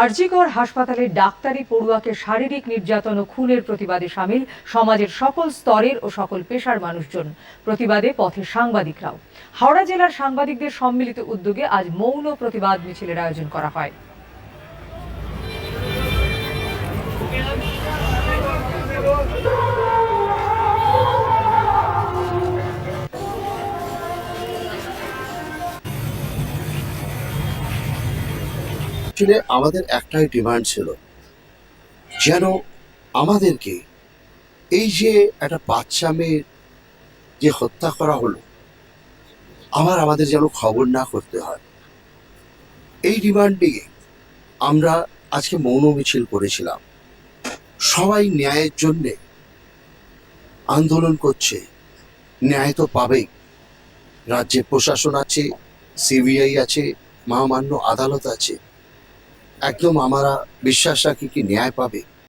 আরজিকর হাসপাতালে ডাক্তারি পড়ুয়াকে শারীরিক নির্যাতন ও খুনের প্রতিবাদে সামিল সমাজের সকল স্তরের ও সকল পেশার মানুষজন। প্রতিবাদে পথে সাংবাদিকরাও। হাওড়া জেলার সাংবাদিকদের সম্মিলিত উদ্যোগে আজ মৌন প্রতিবাদ মিছিলের আয়োজন করা হয়। অ্যাকচুয়ালি আমাদের একটাই ডিমান্ড ছিল যেন আমাদেরকে এই যে একটা বাচ্চা মেয়ের যে হত্যা করা হলো, আবার আমাদের যেন খবর না করতে হয়। এই ডিমান্ড নিয়ে আমরা আজকে মৌন মিছিল করেছিলাম। সবাই ন্যায়ের জন্যে আন্দোলন করছে। ন্যায় তো পাবেই। রাজ্যে প্রশাসন আছে সিবিআই আছে, মহামান্য আদালত আছে। একদম আমরা বিশ্বাস রাখি কি ন্যায় পাবে।